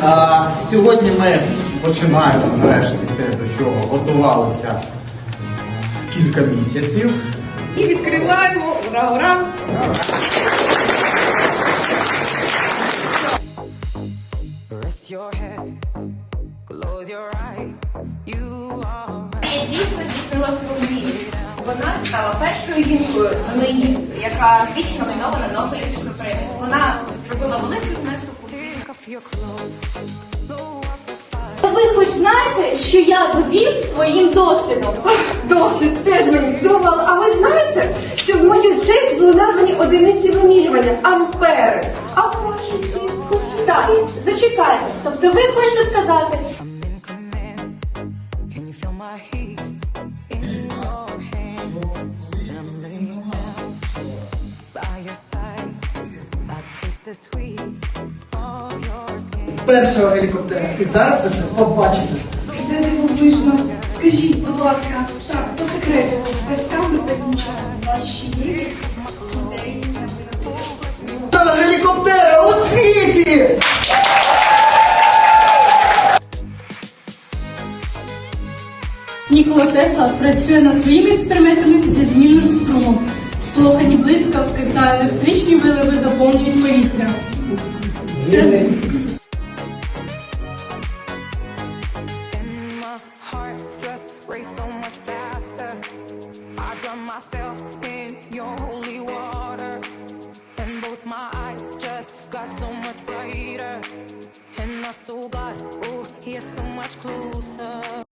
А, сьогодні ми починаємо нарешті те, до чого готувалися кілька місяців. І відкриваємо. Ура, ура! Я дійсно здійснила свою мрію. Вона стала першою жінкою на неї, яка двічі номінована на Нобелівську премію. Вона зробила великий внесок Ви хоч знаєте, що я довів своїм досвідом? Досить теж мені відомо, а ви знаєте, що в мою честь були названі одиниці вимірювання ампери. А в вашу честь хоч Так, зачекайте. Тобто ви хочете сказати, першого гелікоптера. І зараз ви це побачите. Це дивовижно. Скажіть, будь ласка, так, по секрету, без камер, без нічого. У вас ще є ідеї на винахід? Та гелікоптера у світі! Нікола Тесла працює над своїми експериментами зі змінним струмом. Сполохані блискавки та електричні виливи заповнюють повітря. Це got oh.